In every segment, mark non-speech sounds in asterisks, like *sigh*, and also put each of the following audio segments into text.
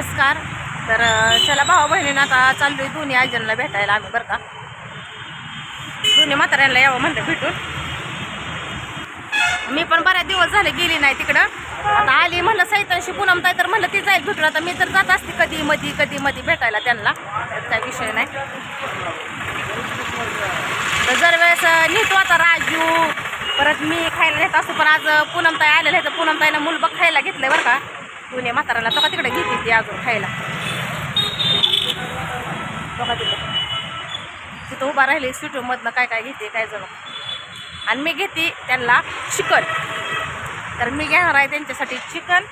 नमस्कार. तर चला भाऊ बहिणीनं आता चाललोय दोन्ही आजींना भेटायला आम्ही बरं का. दोन्ही म्हाताऱ्यांना यावं म्हणलं भेटून. मी पण बऱ्याच दिवस झाले गेली नाही तिकडं. आता आली म्हणलं सैतांशी पुनमताय तर म्हणलं ती जाईल भेटून. आता मी तर जात असते कधी मधी कधी मधी भेटायला त्यांना. काही विषय नाही. तर जर वेळेस नीट आता राजू. परत मी खायला घेत असतो पण आज पूनम ताई आहे तर पूनम ताईनं मुलबग खायला घेतलंय बरं का. पुणे म्हाताराला तो का तिकडे घेते ती अजून खायला? तो का तिकडे? तिथं उभा राहिली स्वीटमधनं काय काय घेते काय जण आणि मी घेते त्यांना चिकन. तर मी घेणार आहे त्यांच्यासाठी चिकन.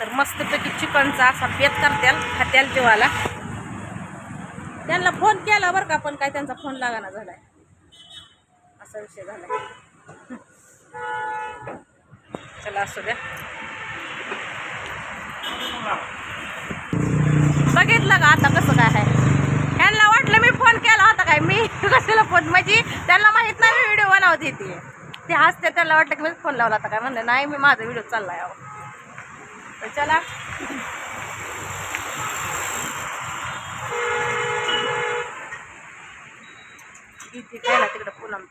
तर मस्तपैकी चिकनचा असा बेत करत्याल खात्याल जेवाला. त्यांना फोन केला बरं का पण काय त्यांचा फोन लागाना झालाय. असा विषय झालाय. चला असू द्या. बघितलं का आता कसं काय आहे. ह्यांना वाटलं मी फोन केला होता काय? मी *laughs* कशाला फोन म्हणजे त्यांना माहीत नाही मी व्हिडिओ बनवते ती ते हसते त्यांना वाटलं की मी फोन लावला होता काय? म्हणलं नाही मी माझा व्हिडिओ चाललाय अहो. तर चला. इथे ना तिकडं पूनम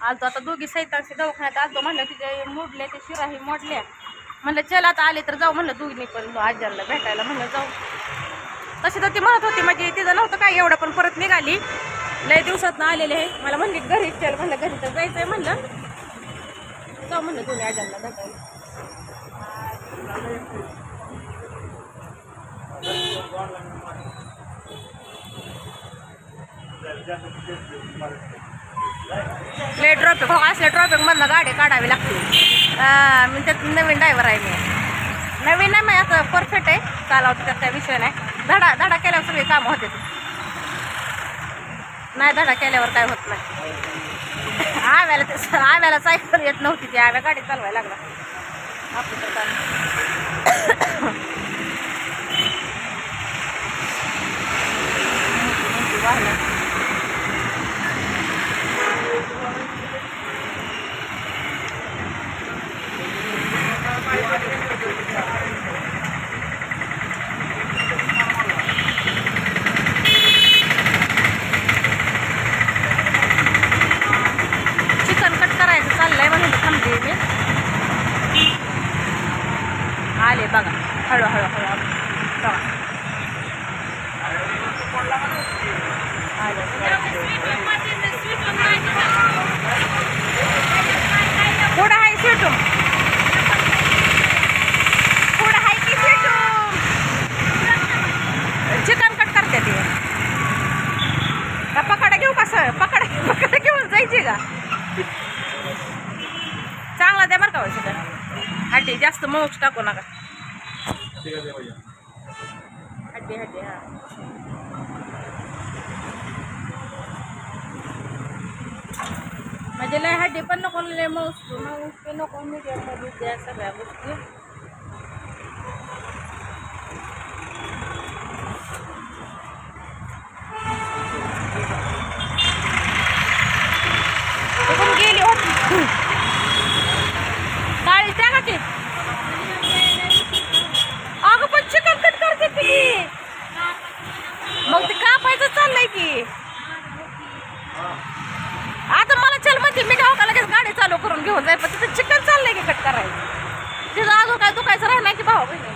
आलतो आता दोघी सैतांशी दवाखान्यात आलतो म्हणलं तिचे मोडले ते शिराही मोडल्या म्हणलं चल आता आले तर जाऊ म्हणलं दोघींनी पण आजारला भेटायला. म्हणलं जाऊ. तशी तर ती म्हणत होती म्हणजे तिचं नव्हतं काय एवढं पण परत निघाली. लय दिवसात आलेले आहे मला म्हणली घरी चल म्हणलं घरी तर जायचंय म्हणलं. जाऊ म्हणलं दोन्ही आजारला भेटायला. लय ट्रॉफिक हो असल्या ट्रॉफिकमधनं गाडी काढावी लागते मी त्यात नवीन ड्रायव्हर आहे मी नवीन नाही मी असं परफेक्ट आहे चालवतो त्यात काही विषय नाही धडा धडा केल्यावर सगळी कामं होते नाही धडा केल्यावर काय होत नाही आव्याला ते आव्याला सायकल येत नव्हती ती आव्या गाडी चालवायला लागला आपलं तर काय मोठी मोठी वाहनं. चिकन कट करायचं चाललंय म्हणून थांबते मी आले बघा हळू हळू हळू हळू. बघा आले. पुढं आहे स्वीटूम पुढं आहे की स्वीटूम चिकन कट करते ते का पकडा घेऊ कसं पकडा पकडा घेऊन जायची का चांगला द्या बरं का हो चिकन हड्डी जास्त मऊच टाकू नका हड्डी हड्डी हा. म्हणजे लय हड्डी पण नको लय मऊस मऊस पण नको मीडियममध्ये द्या सगळ्या गोष्टी कुठून गेली होती काळी त्या का की अगं पण चिकन कट करते ती मग ते कापायचं चाललंय की आता मला चल म्हणते मी गाव का लगेच गाडी चालू करून घेऊन जाय पण तिथं चिकन चाललंय की कट करायचं तिथं अजून काय दुखायचं राहिलं की भाऊ बहिणी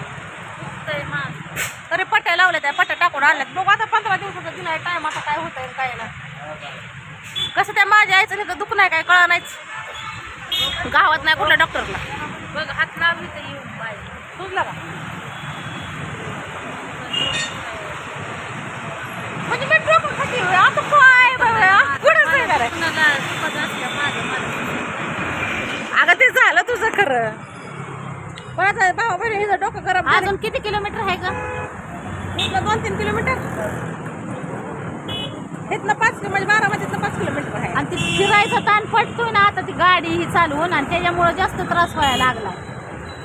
तरी पट्ट्या लावल्या त्या पट्ट्या टाकून आणल्यात. बघू आता पंधरा दिवसाचा दिलाय टाइम आता काय होतंय आणि काय नाही. कसं त्या माझ्या आईचं तिथं दुख नाही काय कळा नाहीच. गावात नाही कुठल्या डॉक्टरला बघ हात लावली तर पाहिजे सुचला का? म्हणजे मी डोकं खाती. आता काय बाबा कुठं जाणार आहे? अगं ते झालं तुझं खरं. पण आता भाऊ बहिणी हिचं डोकं गरम अजून किती किलोमीटर आहे का इथलं दोन तीन किलोमीटर? इथनं पाच किलो म्हणजे बारामतीतनं पाच किलोमीटर आहे. आणि ती फिरायचा ताण पडतोय ना आता ती गाडी ही चालवून आणि त्याच्यामुळे जास्त त्रास व्हायला लागला.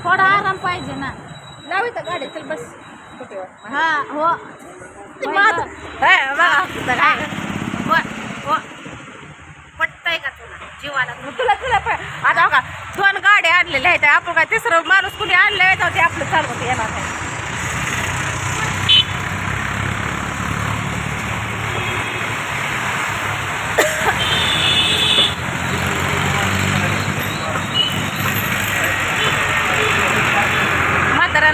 थोडा आराम पाहिजे ना. लावी तर गाडी चल बस. हा? हो हे, पटतंय का तुला? जीवाला तुला तुला आता दोन गाड्या आणलेल्या आहेत. आपण काय तिसरं माणूस कुणी आणलंय? तर ते आपलं चालवत येणार आहे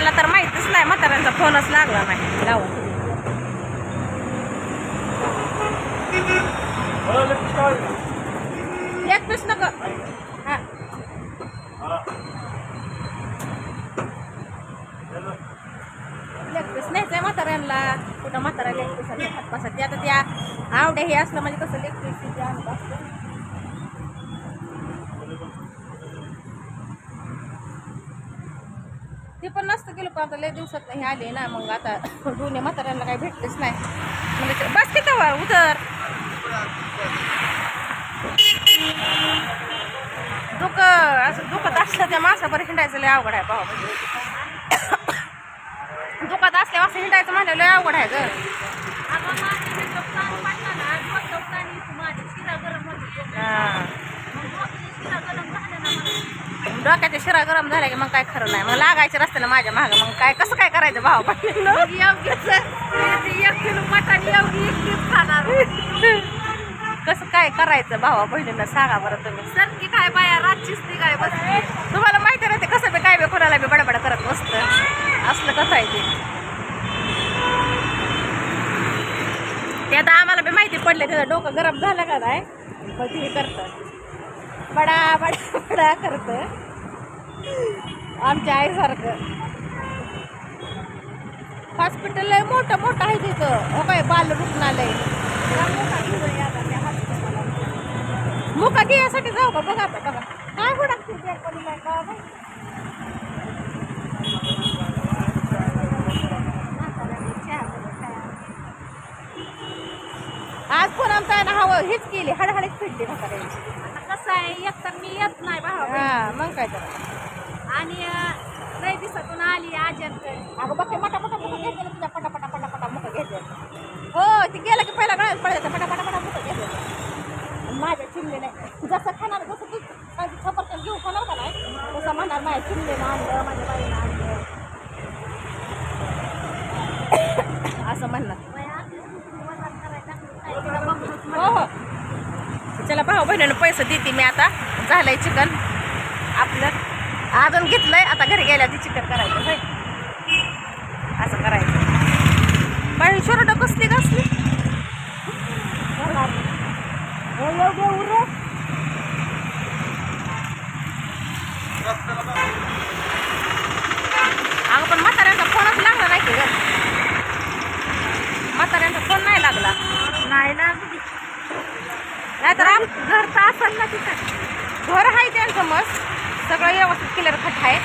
म्हाताऱ्यांना तर माहितीच नाही म्हाताऱ्यांचा फोनच लागला नाही. लावून एक पीस नको हा. लेग पीस न्यायचंय म्हाताऱ्यांना कुठं म्हातारा लेग पीस आता त्या आवड्या हे असलं म्हणजे कसं लेग पीस आणत असतं ते पण नसतं गेलो पण आता लय दिवसात नाही आले ना मग आता दोन्ही म्हाताऱ्यांना काही भेटलेच नाही. म्हणजे बस किती वर उतर दुख असं दुखत असलं त्या माणसाबरोबर हिंडायचं लय अवघड आहे भावा. दुखत असल्या असं हिंडायचं म्हणलं लय अवघड आहे ग. हे. डोक्याच्या शिरा गरम झाल्या की मग काय खरं नाही. मग लागायचे रस्त्याला माझ्या मागं. मग काय कसं काय करायचं भावा खाणार. कसं काय करायचं भावा बहिणीनं सांगा बरं तुम्ही. सरकी काय बाया रातचीच ती काय बसली? तुम्हाला माहिती ना ते कसं बी काय बी कोणाला बी बडबड करत बसतं. असलं कसं आहे ते? ते आता आम्हाला बी माहिती पडले त्याचं डोकं गरम झालं का नाही? मग ते करतं. बडा बडा बडा करतं. आमच्या आईसारखं. हॉस्पिटल लय मोठं मोठं आहे तिथं. हो काय बाल रुग्णालय. मुका घ्यायसाठी जाऊ का? बघा आता बघा काय बाई? आज पण आमचा आहे ना हवं हेच केली. हडहडीच फिरली कसं आहे एक तर मी येत नाही मग काय तर. आणि लय दिवसातून आली आज्यांकडे अगं बघ मुख घेतलं तुझ्या पटा पटा पटा पटा मुख घेतलं हो ती गेलं की पहिला गळ्यात पडायचं पटा पटा पटा मुख घेतलं माझ्या चिमले नाही जसं खाणार जसं तू काही सफरचंद घेऊ खाणार का नाही तसं म्हणणार माझ्या चिमलेनं आणलं माझ्या बाईनं आणलं. असं म्हणणार. हो हो. चला भाऊ बहिणीनं पैसे देते मी आता. झालंय चिकन. अजून घेतलंय. आता घरी गेल्या ती चिकन करायचं होय. असं करायचं. बाई शोरड कसली कसली अगं पण म्हाताऱ्यांचा फोनच लागला नाही की ग. म्हाताऱ्यांचा फोन नाही लागला. नाही ना नाहीतर आम घरचा असेल ना तिथं. घर आहे त्यांचं मस्त सगळं व्यवस्थित क्लिअर खट आहे.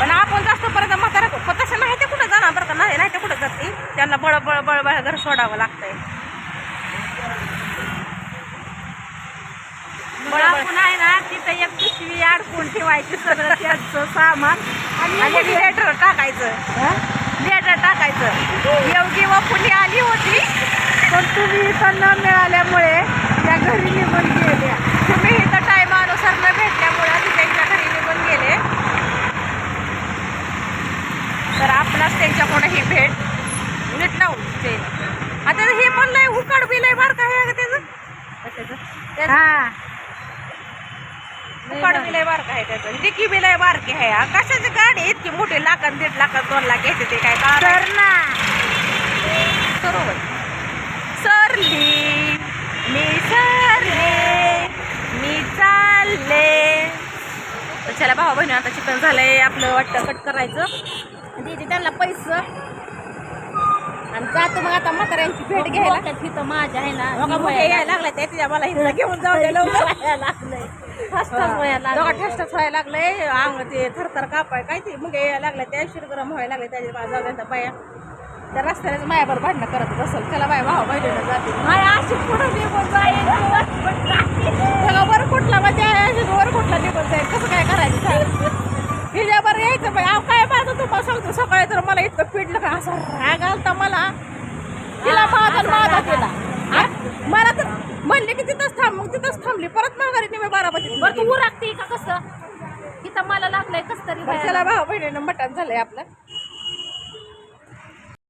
पण आपण जास्त पर्यंत म्हातारा पण तसं नाही ते कुठं जाणार बरं का? नाही नाही ते कुठं जाते त्यांना बळ बळ बळ बळ घर सोडावं लागतंय. आपण आहे ना तिथं एक पिशवी अडकून ठेवायची सगळं त्यांचं सामान आणि एक लेटर टाकायचं. लेटर टाकायचं. योगी व पुढे आली होती. पण तुम्ही इथं न मिळाल्यामुळे त्या घरी निघून गेल्या. तुम्ही इथं टायमानुसार न भेटल्यामुळे ती त्यांच्या घरी निघून गेले तर आपणास त्यांच्याकडे ही भेट नीट लावून ते आता हे पण लय उकाड बी लय बारका आहे का त्याचं? हा. उकाड बी लय बारका आहे त्याचं? डिकी बी लय बारकी आहे. कशाची गाडी इतकी मोठी? लाखात दीड लाखात दोन लाख घेते ते काय तर ना बरोबर सरली. मी सरले. मी चालले. तर चला भावा बहिणी आता चिकन झालंय. आपलं वाटतं कट करायचं. दीदी त्यांना पैसे. आणि जातो मग आता म्हाताऱ्यांची भेट घ्यायला. तिथं माझ्या आहे ना बघा मुगे यायला लागलाय त्या तिच्या मला हिला घेऊन जाऊ दे *laughs* लवकर. लागलंय. ठसठस व्हायला लागलंय. अंग ते थरथर कापाय काय ते मग यायला लागलं त्या गरम व्हायला लागले त्याच्या जाऊ द्या बाया. त्या रस्त्याने मायावर भांडणं करत बसल. त्याला बाय भावा बहिणीनं जाते. माय अशी पुढं निघून जाईल त्याला वर कुठला म्हणजे अशी वर कुठला निघून जाईल? कसं काय करायचं? *laughs* हिच्यावर यायचं बाई अहो काय माझं तुम्हाला सांगतो सकाळी तर मला इतकं पिडलं का असं राग आलता मला. तिला माझा माझा आ? मला तर म्हणले की तिथंच थांब मग तिथंच थांबली. परत माघारी निमे बारामतीत बरं तू उरकते का कसं? तरी बरं, व्हायला चला भाऊ बहिणीनं मटण झालंय आपलं.